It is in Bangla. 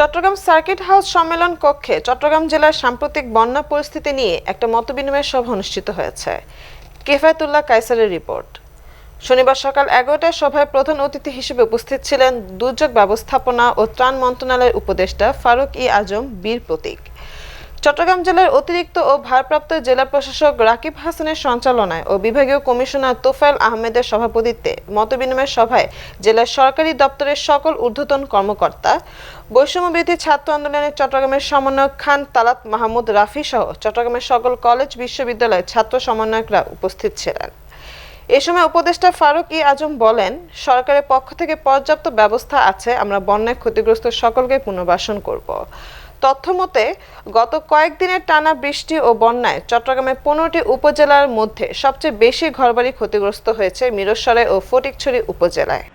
চট্টগ্রাম সার্কিট হাউস সম্মেলন কক্ষে চট্টগ্রাম জেলার সাম্প্রতিক বন্যা পরিস্থিতি নিয়ে একটা মতবিনিময় সভা অনুষ্ঠিত হয়েছে। কেফায়তুল্লাহ কাইসারের রিপোর্ট। শনিবার সকাল এগারোটায় সভায় প্রধান অতিথি হিসেবে উপস্থিত ছিলেন দুর্যোগ ব্যবস্থাপনা ও ত্রাণ মন্ত্রণালয়ের উপদেষ্টা ফারুক ই আজম বীর প্রতীক। চট্টগ্রাম জেলার অতিরিক্ত ও ভারপ্রাপ্ত জেলা প্রশাসক রাকিব হাসানের সঞ্চালনায় ও বিভাগীয় কমিশনার তোফায়েল আহমেদের সভাপতিত্বে মতবিনিময় সভায় জেলার সরকারি দপ্তরের সকল ঊর্ধ্বতন কর্মকর্তা, বৈষম্যবিরোধী ছাত্র আন্দোলনের চট্টগ্রামের সমন্বয়ক খান তালাত মাহমুদ রাফি সহ চট্টগ্রামের সকল কলেজ, বিশ্ববিদ্যালয়ের ছাত্র সমন্বয়করা উপস্থিত ছিলেন। এ সময় উপদেষ্টা ফারুক ই আজম বলেন, সরকারের পক্ষ থেকে পর্যাপ্ত ব্যবস্থা আছে, আমরা বন্যায় ক্ষতিগ্রস্ত সকলকে পুনর্বাসন করব। তথ্য মতে গত কয়েকদিনের টানা বৃষ্টি ও বন্যায় চট্টগ্রামের পনেরোটি উপজেলার মধ্যে সবচেয়ে বেশি ঘরবাড়ি ক্ষতিগ্রস্ত হয়েছে মিরসরাই ও ফটিকছড়ি উপজেলায়।